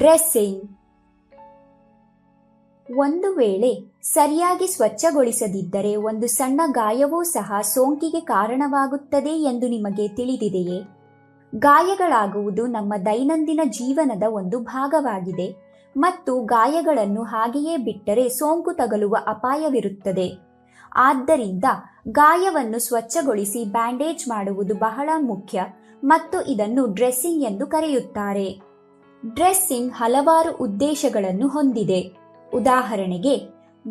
Dressing. ಒಂದು ವೇಳೆ ಸರಿಯಾಗಿ ಸ್ವಚ್ಛಗೊಳಿಸದಿದ್ದರೆ ಒಂದು ಸಣ್ಣ ಗಾಯವೂ ಸಹ ಸೋಂಕಿಗೆ ಕಾರಣವಾಗುತ್ತದೆ ಎಂದು ನಿಮಗೆ ತಿಳಿದಿದೆಯೇ? ಗಾಯಗಳಾಗುವುದು ನಮ್ಮ ದೈನಂದಿನ ಜೀವನದ ಒಂದು ಭಾಗವಾಗಿದೆ ಮತ್ತು ಗಾಯಗಳನ್ನು ಹಾಗೆಯೇ ಬಿಟ್ಟರೆ ಸೋಂಕು ತಗಲುವ ಅಪಾಯವಿರುತ್ತದೆ. ಆದ್ದರಿಂದ ಗಾಯವನ್ನು ಸ್ವಚ್ಛಗೊಳಿಸಿ ಬ್ಯಾಂಡೇಜ್ ಮಾಡುವುದು ಬಹಳ ಮುಖ್ಯ ಮತ್ತು ಇದನ್ನು ಡ್ರೆಸ್ಸಿಂಗ್ ಎಂದು ಕರೆಯುತ್ತಾರೆ. ಡ್ರೆಸ್ಸಿಂಗ್ ಹಲವಾರು ಉದ್ದೇಶಗಳನ್ನು ಹೊಂದಿದೆ. ಉದಾಹರಣೆಗೆ,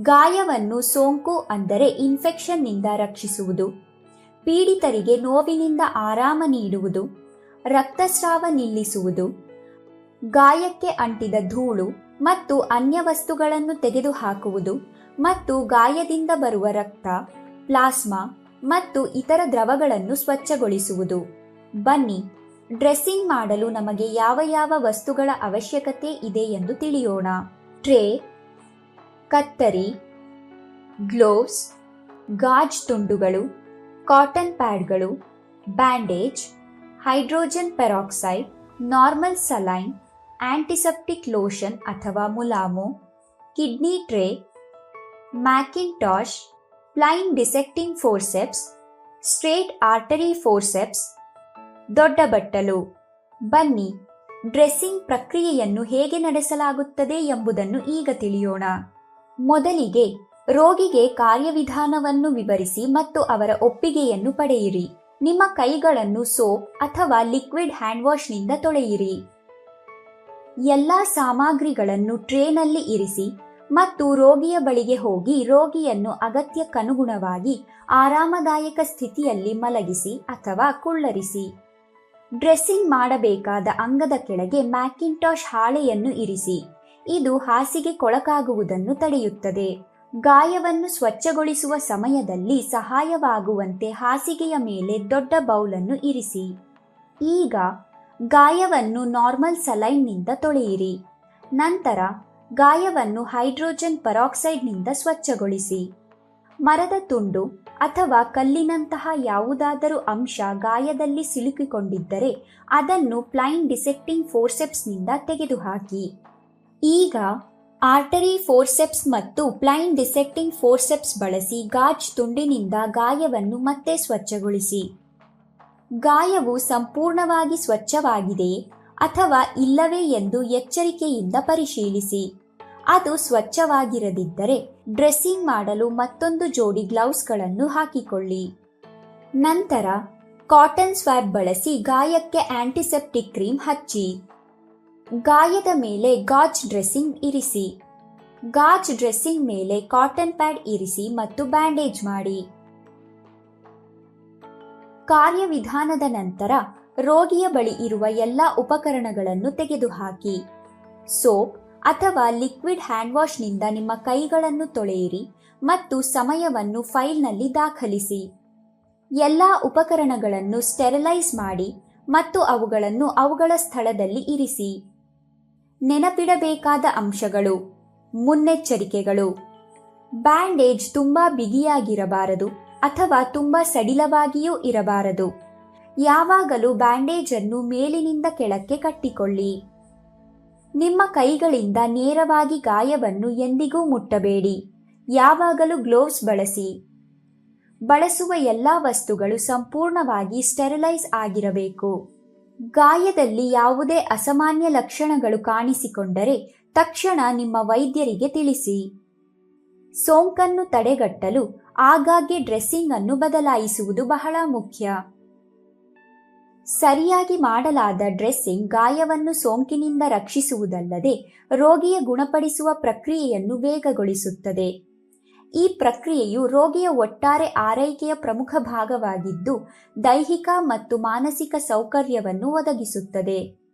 ಗಾಯವನ್ನು ಸೋಂಕು ಅಂದರೆ ಇನ್ಫೆಕ್ಷನ್ನಿಂದ ರಕ್ಷಿಸುವುದು, ಪೀಡಿತರಿಗೆ ನೋವಿನಿಂದ ಆರಾಮ ನೀಡುವುದು, ರಕ್ತಸ್ರಾವ ನಿಲ್ಲಿಸುವುದು, ಗಾಯಕ್ಕೆ ಅಂಟಿದ ಧೂಳು ಮತ್ತು ಅನ್ಯ ವಸ್ತುಗಳನ್ನು ತೆಗೆದುಹಾಕುವುದು ಮತ್ತು ಗಾಯದಿಂದ ಬರುವ ರಕ್ತ, ಪ್ಲಾಸ್ಮಾ ಮತ್ತು ಇತರ ದ್ರವಗಳನ್ನು ಸ್ವಚ್ಛಗೊಳಿಸುವುದು. ಬನ್ನಿ ಡ್ರೆಸ್ಸಿಂಗ್ ಮಾಡಲು ನಮಗೆ ಯಾವ ಯಾವ ವಸ್ತುಗಳ ಅವಶ್ಯಕತೆ ಇದೆ ಎಂದು ತಿಳಿಯೋಣ. ಟ್ರೇ, ಕತ್ತರಿ, ಗ್ಲೋವ್ಸ್, ಗಾಜ್ ತುಂಡುಗಳು, cotton ಪ್ಯಾಡ್ಗಳು, bandage, hydrogen peroxide, normal saline, antiseptic lotion ಅಥವಾ ಮುಲಾಮು, kidney tray mackintosh plain dissecting forceps, straight artery forceps ದೊಡ್ಡ ಬಟ್ಟಲು. ಬನ್ನಿ, ಡ್ರೆಸ್ಸಿಂಗ್ ಪ್ರಕ್ರಿಯೆಯನ್ನು ಹೇಗೆ ನಡೆಸಲಾಗುತ್ತದೆ ಎಂಬುದನ್ನು ಈಗ ತಿಳಿಯೋಣ. ಮೊದಲಿಗೆ ರೋಗಿಗೆ ಕಾರ್ಯವಿಧಾನವನ್ನು ವಿವರಿಸಿ ಮತ್ತು ಅವರ ಒಪ್ಪಿಗೆಯನ್ನು ಪಡೆಯಿರಿ. ನಿಮ್ಮ ಕೈಗಳನ್ನು ಸೋಪ್ ಅಥವಾ ಲಿಕ್ವಿಡ್ ಹ್ಯಾಂಡ್ ವಾಶ್ನಿಂದ ತೊಳೆಯಿರಿ. ಎಲ್ಲ ಸಾಮಗ್ರಿಗಳನ್ನು ಟ್ರೇನಲ್ಲಿ ಇರಿಸಿ ಮತ್ತು ರೋಗಿಯ ಬಳಿಗೆ ಹೋಗಿ ರೋಗಿಯನ್ನು ಅಗತ್ಯಕ್ಕನುಗುಣವಾಗಿ ಆರಾಮದಾಯಕ ಸ್ಥಿತಿಯಲ್ಲಿ ಮಲಗಿಸಿ ಅಥವಾ ಕುಳ್ಳರಿಸಿ. ಡ್ರೆಸ್ಸಿಂಗ್ ಮಾಡಬೇಕಾದ ಅಂಗದ ಕೆಳಗೆ ಮ್ಯಾಕಿಂಟಾಶ್ ಹಾಳೆಯನ್ನು ಇರಿಸಿ. ಇದು ಹಾಸಿಗೆ ಕೊಳಕಾಗುವುದನ್ನು ತಡೆಯುತ್ತದೆ. ಗಾಯವನ್ನು ಸ್ವಚ್ಛಗೊಳಿಸುವ ಸಮಯದಲ್ಲಿ ಸಹಾಯವಾಗುವಂತೆ ಹಾಸಿಗೆಯ ಮೇಲೆ ದೊಡ್ಡ ಬೌಲನ್ನು ಇರಿಸಿ. ಈಗ ಗಾಯವನ್ನು ನಾರ್ಮಲ್ ಸಲೈನ್ನಿಂದ ತೊಳೆಯಿರಿ. ನಂತರ ಗಾಯವನ್ನು ಹೈಡ್ರೋಜನ್ ಪರಾಕ್ಸೈಡ್ನಿಂದ ಸ್ವಚ್ಛಗೊಳಿಸಿ. ಮರದ ತುಂಡು ಅಥವಾ ಕಲ್ಲಿನಂತಹ ಯಾವುದಾದರೂ ಅಂಶ ಗಾಯದಲ್ಲಿ ಸಿಲುಕಿಕೊಂಡಿದ್ದರೆ ಅದನ್ನು ಪ್ಲೈನ್ ಡಿಸೆಕ್ಟಿಂಗ್ ಫೋರ್ಸೆಪ್ಸ್ನಿಂದ ತೆಗೆದುಹಾಕಿ. ಈಗ ಆರ್ಟರಿ ಫೋರ್ಸೆಪ್ಸ್ ಮತ್ತು ಪ್ಲೈನ್ ಡಿಸೆಕ್ಟಿಂಗ್ ಫೋರ್ಸೆಪ್ಸ್ ಬಳಸಿ ಗಾಜ್ ತುಂಡಿನಿಂದ ಗಾಯವನ್ನು ಮತ್ತೆ ಸ್ವಚ್ಛಗೊಳಿಸಿ. ಗಾಯವು ಸಂಪೂರ್ಣವಾಗಿ ಸ್ವಚ್ಛವಾಗಿದೆಯೇ ಅಥವಾ ಇಲ್ಲವೇ ಎಂದು ಎಚ್ಚರಿಕೆಯಿಂದ ಪರಿಶೀಲಿಸಿ. ಅದು ಸ್ವಚ್ಛವಾಗಿರದಿದ್ದರೆ ಡ್ರೆಸ್ಸಿಂಗ್ ಮಾಡಲು ಮತ್ತೊಂದು ಜೋಡಿ ಗ್ಲೌಸ್ಗಳನ್ನು ಹಾಕಿಕೊಳ್ಳಿ. ನಂತರ ಕಾಟನ್ ಸ್ವಾಬ್ ಬಳಸಿ ಗಾಯಕ್ಕೆ ಆಂಟಿಸೆಪ್ಟಿಕ್ ಕ್ರೀಮ್ ಹಚ್ಚಿ. ಗಾಯದ ಮೇಲೆ ಗಾಜ್ ಡ್ರೆಸ್ಸಿಂಗ್ ಇರಿಸಿ. ಗಾಜ್ ಡ್ರೆಸ್ಸಿಂಗ್ ಮೇಲೆ ಕಾಟನ್ ಪ್ಯಾಡ್ ಇರಿಸಿ ಮತ್ತು ಬ್ಯಾಂಡೇಜ್ ಮಾಡಿ. ಕಾರ್ಯವಿಧಾನದ ನಂತರ ರೋಗಿಯ ಬಳಿ ಇರುವ ಎಲ್ಲ ಉಪಕರಣಗಳನ್ನು ತೆಗೆದುಹಾಕಿ. ಸೋಪ್ ಅಥವಾ ಲಿಕ್ವಿಡ್ ಹ್ಯಾಂಡ್ ವಾಶ್ನಿಂದ ನಿಮ್ಮ ಕೈಗಳನ್ನು ತೊಳೆಯಿರಿ ಮತ್ತು ಸಮಯವನ್ನು ಫೈಲ್ನಲ್ಲಿ ದಾಖಲಿಸಿ. ಎಲ್ಲ ಉಪಕರಣಗಳನ್ನು ಸ್ಟೆರಿಲೈಸ್ ಮಾಡಿ ಮತ್ತು ಅವುಗಳನ್ನು ಅವುಗಳ ಸ್ಥಳದಲ್ಲಿ ಇರಿಸಿ. ನೆನಪಿಡಬೇಕಾದ ಅಂಶಗಳು. ಮುನ್ನೆಚ್ಚರಿಕೆಗಳು. ಬ್ಯಾಂಡೇಜ್ ತುಂಬಾ ಬಿಗಿಯಾಗಿರಬಾರದು ಅಥವಾ ತುಂಬಾ ಸಡಿಲವಾಗಿಯೂ ಇರಬಾರದು. ಯಾವಾಗಲೂ ಬ್ಯಾಂಡೇಜನ್ನು ಮೇಲಿನಿಂದ ಕೆಳಕ್ಕೆ ಕಟ್ಟಿಕೊಳ್ಳಿ. ನಿಮ್ಮ ಕೈಗಳಿಂದ ನೇರವಾಗಿ ಗಾಯವನ್ನು ಎಂದಿಗೂ ಮುಟ್ಟಬೇಡಿ. ಯಾವಾಗಲೂ ಗ್ಲೋವ್ಸ್ ಬಳಸಿ. ಬಳಸುವ ಎಲ್ಲ ವಸ್ತುಗಳು ಸಂಪೂರ್ಣವಾಗಿ ಸ್ಟೆರಿಲೈಸ್ ಆಗಿರಬೇಕು. ಗಾಯದಲ್ಲಿ ಯಾವುದೇ ಅಸಾಮಾನ್ಯ ಲಕ್ಷಣಗಳು ಕಾಣಿಸಿಕೊಂಡರೆ ತಕ್ಷಣ ನಿಮ್ಮ ವೈದ್ಯರಿಗೆ ತಿಳಿಸಿ. ಸೋಂಕನ್ನು ತಡೆಗಟ್ಟಲು ಆಗಾಗ್ಗೆ ಡ್ರೆಸ್ಸಿಂಗ್ ಅನ್ನು ಬದಲಾಯಿಸುವುದು ಬಹಳ ಮುಖ್ಯ. ಸರಿಯಾಗಿ ಮಾಡಲಾದ ಡ್ರೆಸ್ಸಿಂಗ್ ಗಾಯವನ್ನು ಸೋಂಕಿನಿಂದ ರಕ್ಷಿಸುವುದಲ್ಲದೆ ರೋಗಿಯ ಗುಣಪಡಿಸುವ ಪ್ರಕ್ರಿಯೆಯನ್ನು ವೇಗಗೊಳಿಸುತ್ತದೆ. ಈ ಪ್ರಕ್ರಿಯೆಯು ರೋಗಿಯ ಒಟ್ಟಾರೆ ಆರೈಕೆಯ ಪ್ರಮುಖ ಭಾಗವಾಗಿದ್ದು ದೈಹಿಕ ಮತ್ತು ಮಾನಸಿಕ ಸೌಕರ್ಯವನ್ನು ಒದಗಿಸುತ್ತದೆ.